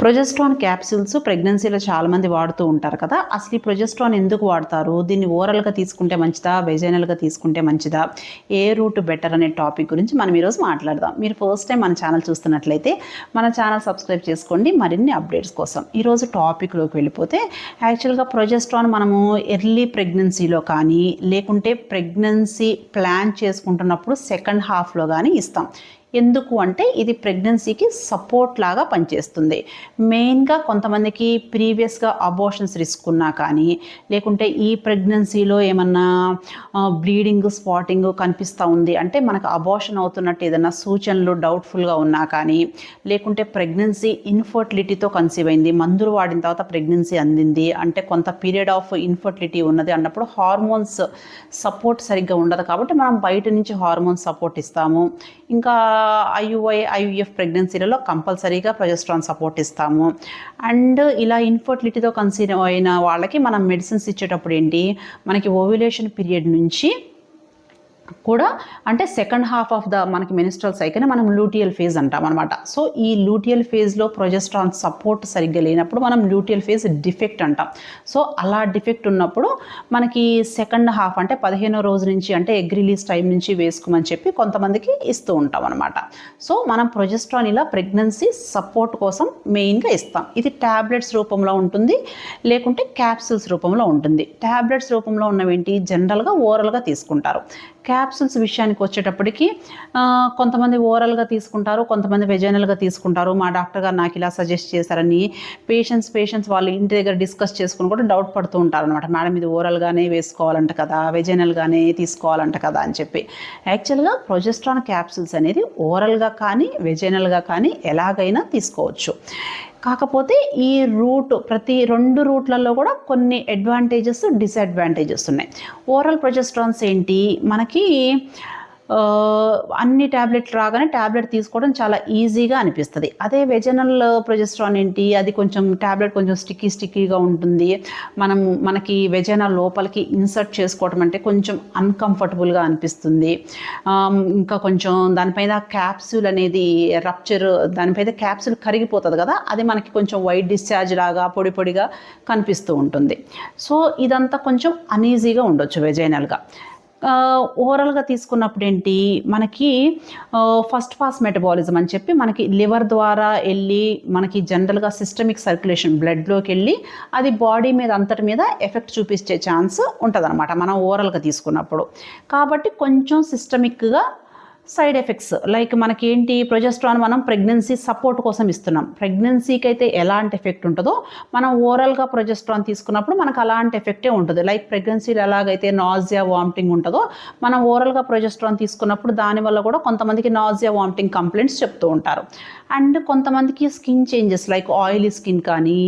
Progesterone capsules ప్రెగ్నెన్సీలో చాలామంది వాడుతూ ఉంటారు కదా. అసలు ఈ ప్రొజెస్ట్రాన్ ఎందుకు వాడతారు? దీన్ని ఓరల్గా తీసుకుంటే మంచిదా? వెజైనల్గా తీసుకుంటే మంచిదా? ఏ రూట్ బెటర్ అనే టాపిక్ గురించి మనం ఈరోజు మాట్లాడదాం. మీరు ఫస్ట్ టైం మన ఛానల్ చూస్తున్నట్లయితే మన ఛానల్ సబ్స్క్రైబ్ చేసుకోండి. మరిన్ని అప్డేట్స్ కోసం ఈరోజు టాపిక్లోకి వెళ్ళిపోతే యాక్చువల్గా ప్రొజెస్ట్రాన్ మనము ఎర్లీ ప్రెగ్నెన్సీలో కానీ లేకుంటే ప్రెగ్నెన్సీ ప్లాన్ చేసుకుంటున్నప్పుడు సెకండ్ హాఫ్లో కానీ ఇస్తాం. ఎందుకు అంటే ఇది ప్రెగ్నెన్సీకి సపోర్ట్ లాగా పనిచేస్తుంది. మెయిన్గా కొంతమందికి ప్రీవియస్గా అబోషన్స్ రిస్క్ ఉన్నా కానీ లేకుంటే ఈ ప్రెగ్నెన్సీలో ఏమన్నా బ్లీడింగ్ స్పాటింగ్ కనిపిస్తూ ఉంది అంటే మనకు అబోషన్ అవుతున్నట్టు ఏదైనా సూచనలు డౌట్ఫుల్గా ఉన్నా కానీ లేకుంటే ప్రెగ్నెన్సీ ఇన్ఫర్టిలిటీతో కన్సీవ్ అయింది మందులు వాడిన తర్వాత ప్రెగ్నెన్సీ అందింది అంటే కొంత పీరియడ్ ఆఫ్ ఇన్ఫర్టిలిటీ ఉన్నది అన్నప్పుడు హార్మోన్స్ సపోర్ట్ సరిగ్గా ఉండదు కాబట్టి మనం బయట నుంచి హార్మోన్స్ సపోర్ట్ ఇస్తాము. ఇంకా ఐయుఐ ఐయుఎఫ్ ప్రెగ్నెన్సీలలో కంపల్సరీగా ప్రొజెస్ట్రాన్ సపోర్ట్ ఇస్తాము. అండ్ ఇలా ఇన్ఫర్టిలిటీతో కన్సీవ్ అయిన వాళ్ళకి మనం మెడిసిన్స్ ఇచ్చేటప్పుడు ఏంటి? మనకి ఓవ్యులేషన్ పీరియడ్ నుంచి కూడా అంటే సెకండ్ హాఫ్ ఆఫ్ ద మనకి మెనిస్ట్రల్ సైకిల్ మనం లూటియల్ ఫేజ్ అంటాం అనమాట సో ఈ లూటియల్ ఫేజ్లో ప్రొజెస్ట్రాన్ సపోర్ట్ సరిగ్గా లేనప్పుడు మనం లూటియల్ ఫేజ్ డిఫెక్ట్ అంటాం. సో అలా డిఫెక్ట్ ఉన్నప్పుడు మనకి సెకండ్ హాఫ్ అంటే పదిహేనో రోజు నుంచి అంటే ఎగ్ రిలీజ్ టైం నుంచి వేసుకోమని చెప్పి కొంతమందికి ఇస్తూ ఉంటాం అనమాట సో మనం ప్రొజెస్ట్రాన్ ఇలా ప్రెగ్నెన్సీ సపోర్ట్ కోసం మెయిన్గా ఇస్తాం. ఇది ట్యాబ్లెట్స్ రూపంలో ఉంటుంది లేకుంటే క్యాప్సూల్స్ రూపంలో ఉంటుంది. ట్యాబ్లెట్స్ రూపంలో ఉన్నవేంటి? జనరల్గా ఓరల్గా తీసుకుంటారు. క్యాప్సూల్స్ విషయానికి వచ్చేటప్పటికి కొంతమంది ఓరల్గా తీసుకుంటారు కొంతమంది వెజైనల్గా తీసుకుంటారు. మా డాక్టర్ గారు నాకు ఇలా సజెస్ట్ చేశారని పేషెంట్స్ పేషెంట్స్ వాళ్ళు ఇంటి దగ్గర డిస్కస్ చేసుకుని కూడా డౌట్ పడుతూ ఉంటారు అనమాట మేడం ఇది ఓరల్గానే వేసుకోవాలంట కదా వెజైనల్గానే తీసుకోవాలంట కదా అని చెప్పి. యాక్చువల్గా ప్రొజెస్ట్రాన్ క్యాప్సూల్స్ అనేది ఓరల్గా కానీ వెజైనల్గా కానీ ఎలాగైనా తీసుకోవచ్చు. కాకపోతే ఈ రూట్ ప్రతి రెండు రూట్లలో కూడా కొన్ని అడ్వాంటేజెస్ డిసడ్వాంటేజెస్ ఉన్నాయి. ఓరల్ ప్రొజెస్ట్రాన్స్ ఏంటి? మనకి అన్ని ట్యాబ్లెట్లు రాగానే ట్యాబ్లెట్ తీసుకోవడం చాలా ఈజీగా అనిపిస్తుంది. అదే వెజనల్ ప్రొజెస్ట్రాన్ ఏంటి? అది కొంచెం ట్యాబ్లెట్ కొంచెం స్టిక్కీ స్టిక్కీగా ఉంటుంది. మనం మనకి వెజనల్ లోపలికి ఇన్సర్ట్ చేసుకోవడం అంటే కొంచెం అన్కంఫర్టబుల్గా అనిపిస్తుంది. ఇంకా కొంచెం దానిపైన క్యాప్సూల్ అనేది రప్చర్ దానిపైన క్యాప్సూల్ కరిగిపోతుంది కదా అది మనకి కొంచెం వైట్ డిశ్చార్జ్ లాగా పొడి పొడిగా కనిపిస్తూ ఉంటుంది. సో ఇదంతా కొంచెం అనీజీగా ఉండొచ్చు వెజైనల్గా. ఓవరాల్గా తీసుకున్నప్పుడు ఏంటి మనకి ఫస్ట్ పాస్ మెటబాలిజం అని చెప్పి మనకి లివర్ ద్వారా వెళ్ళి మనకి జనరల్గా సిస్టమిక్ సర్క్యులేషన్ బ్లడ్లోకి వెళ్ళి అది బాడీ మీద అంతటి మీద ఎఫెక్ట్ చూపించే ఛాన్స్ ఉంటుందన్నమాట మనం ఓవరాల్గా తీసుకున్నప్పుడు. కాబట్టి కొంచెం సిస్టమిక్గా సైడ్ ఎఫెక్ట్స్. లైక్ మనకి ఏంటి ప్రొజెస్ట్రాన్ మనం ప్రెగ్నెన్సీ సపోర్ట్ కోసం ఇస్తున్నాం. ప్రెగ్నెన్సీకి అయితే ఎలాంటి ఎఫెక్ట్ ఉంటుందో మనం ఓరల్గా ప్రొజెస్ట్రాన్ తీసుకున్నప్పుడు మనకు అలాంటి ఎఫెక్టే ఉంటుంది. లైక్ ప్రెగ్నెన్సీలో ఎలాగైతే నాజియా వామిటింగ్ ఉంటుందో మనం ఓరల్గా ప్రొజెస్ట్రాన్ తీసుకున్నప్పుడు దానివల్ల కూడా కొంతమందికి నాజియా వామిటింగ్ కంప్లైంట్స్ చెప్తూ ఉంటారు. అండ్ కొంతమందికి skin changes like oily skin కానీ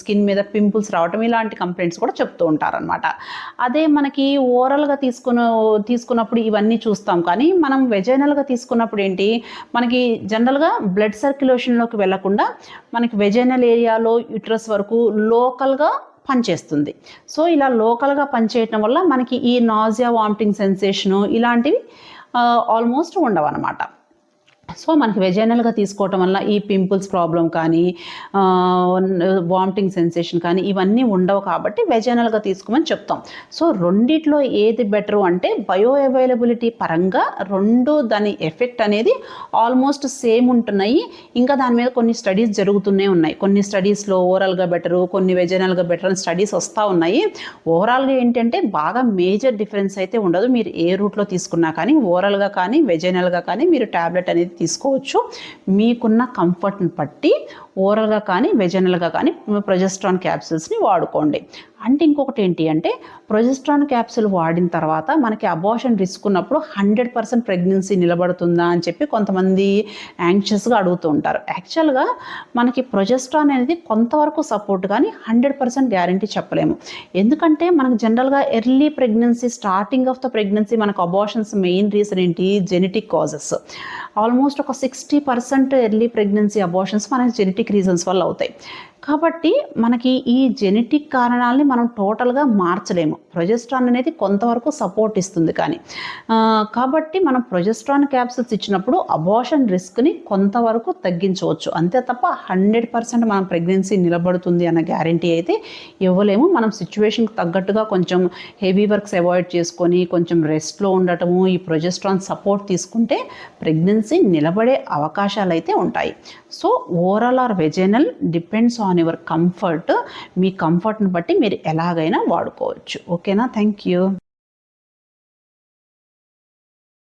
స్కిన్ మీద పింపుల్స్ రావటం ఇలాంటి కంప్లైంట్స్ కూడా చెప్తూ ఉంటారనమాట అదే మనకి ఓరల్గా తీసుకున్న తీసుకున్నప్పుడు ఇవన్నీ చూస్తాం కానీ మనం జనరల్గా తీసుకున్నప్పుడు ఏంటి? మనకి జనరల్గా బ్లడ్ సర్క్యులేషన్లోకి వెళ్ళకుండా మనకి వెజైనల్ ఏరియాలో యుట్రస్ వరకు లోకల్గా పనిచేస్తుంది. సో ఇలా లోకల్గా పనిచేయటం వల్ల మనకి ఈ నాజియా వామిటింగ్ సెన్సేషను ఇలాంటివి ఆల్మోస్ట్ ఉండవు అనమాట సో మనకి వెజైనల్గా తీసుకోవటం వల్ల ఈ పింపుల్స్ ప్రాబ్లం కానీ వామిటింగ్ సెన్సేషన్ కానీ ఇవన్నీ ఉండవు కాబట్టి వెజైనల్గా తీసుకోమని చెప్తాం. సో రెండిట్లో ఏది బెటర్ అంటే బయో అవైలబిలిటీ పరంగా రెండు దాని ఎఫెక్ట్ అనేది ఆల్మోస్ట్ సేమ్ ఉంటున్నాయి. ఇంకా దాని మీద కొన్ని స్టడీస్ జరుగుతూనే ఉన్నాయి. కొన్ని స్టడీస్లో ఓవరాల్గా బెటరు కొన్ని వెజైనల్గా బెటర్ అని స్టడీస్ వస్తూ ఉన్నాయి. ఓవరాల్గా ఏంటంటే బాగా మేజర్ డిఫరెన్స్ అయితే ఉండదు. మీరు ఏ రూట్లో తీసుకున్నా కానీ ఓవరాల్గా కానీ వెజైనల్గా కానీ మీరు ట్యాబ్లెట్ అనేది తీసుకోవచ్చు. మీకున్న కంఫర్ట్ని బట్టి ఓరల్గా కానీ వెజనల్గా కానీ ప్రొజెస్ట్రాన్ క్యాప్సిల్స్ని వాడుకోండి. అంటే ఇంకొకటి ఏంటి అంటే ప్రొజెస్ట్రాన్ క్యాప్సిల్ వాడిన తర్వాత మనకి అబార్షన్ రిస్క్ ఉన్నప్పుడు హండ్రెడ్ పర్సెంట్ ప్రెగ్నెన్సీ నిలబడుతుందా అని చెప్పి కొంతమంది యాంగ్షియస్గా అడుగుతూ ఉంటారు. యాక్చువల్గా మనకి ప్రొజెస్ట్రాన్ అనేది కొంతవరకు సపోర్ట్ కానీ హండ్రెడ్ పర్సెంట్ గ్యారంటీ చెప్పలేము. ఎందుకంటే మనకు జనరల్గా early pregnancy starting of the pregnancy మనకు అబార్షన్స్ మెయిన్ రీజన్ ఏంటి? Genetic causes. ఆల్మోస్ట్ ఒక sixty percent early pregnancy abortions మనకి జెనెటిక్ రీజన్స్ వల్ల అవుతాయి. కాబట్టి మనకి ఈ జెనెటిక్ కారణాలని మనం టోటల్గా మార్చలేము. ప్రొజెస్ట్రాన్ అనేది కొంతవరకు సపోర్ట్ ఇస్తుంది కానీ. కాబట్టి మనం ప్రొజెస్ట్రాన్ క్యాప్సిల్స్ ఇచ్చినప్పుడు అబోషన్ రిస్క్ని కొంతవరకు తగ్గించవచ్చు. అంతే తప్ప హండ్రెడ్ పర్సెంట్ మనం ప్రెగ్నెన్సీ నిలబడుతుంది అన్న గ్యారంటీ అయితే ఇవ్వలేము. మనం సిచ్యువేషన్కి తగ్గట్టుగా కొంచెం హెవీ వర్క్స్ అవాయిడ్ చేసుకొని కొంచెం రెస్ట్లో ఉండటము ఈ ప్రొజెస్ట్రాన్ సపోర్ట్ తీసుకుంటే ప్రెగ్నెన్సీ నిలబడే అవకాశాలు అయితే ఉంటాయి so overall or vaginal depends on your comfort మీ కంఫర్ట్ని బట్టి మీరు ఎలాగైనా వాడుకోవచ్చు. ఓకేనా థ్యాంక్ యూ